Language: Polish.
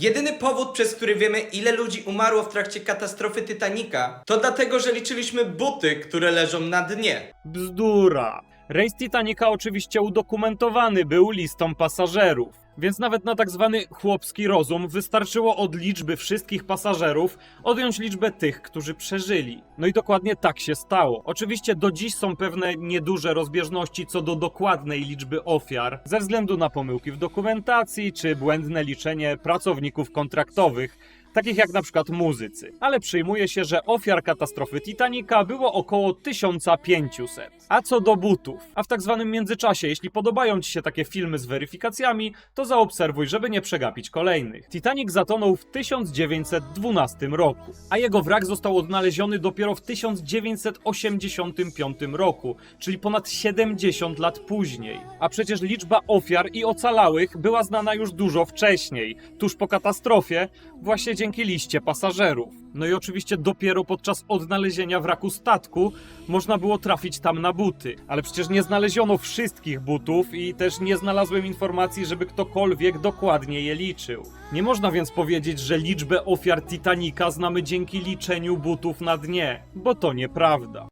Jedyny powód, przez który wiemy, ile ludzi umarło w trakcie katastrofy Titanica, to dlatego, że liczyliśmy buty, które leżą na dnie. Bzdura. Rejs Titanica oczywiście udokumentowany był listą pasażerów, więc nawet na tak zwany chłopski rozum wystarczyło od liczby wszystkich pasażerów odjąć liczbę tych, którzy przeżyli. No i dokładnie tak się stało. Oczywiście do dziś są pewne nieduże rozbieżności co do dokładnej liczby ofiar, ze względu na pomyłki w dokumentacji czy błędne liczenie pracowników kontraktowych, takich jak na przykład muzycy. Ale przyjmuje się, że ofiar katastrofy Titanica było około 1500. A co do butów? A w tak zwanym międzyczasie, jeśli podobają Ci się takie filmy z weryfikacjami, to zaobserwuj, żeby nie przegapić kolejnych. Titanic zatonął w 1912 roku, a jego wrak został odnaleziony dopiero w 1985 roku, czyli ponad 70 lat później. A przecież liczba ofiar i ocalałych była znana już dużo wcześniej, tuż po katastrofie, właśnie dzięki liście pasażerów. No i oczywiście dopiero podczas odnalezienia wraku statku można było trafić tam na buty. Ale przecież nie znaleziono wszystkich butów i też nie znalazłem informacji, żeby ktokolwiek dokładnie je liczył. Nie można więc powiedzieć, że liczbę ofiar Titanica znamy dzięki liczeniu butów na dnie, bo to nieprawda.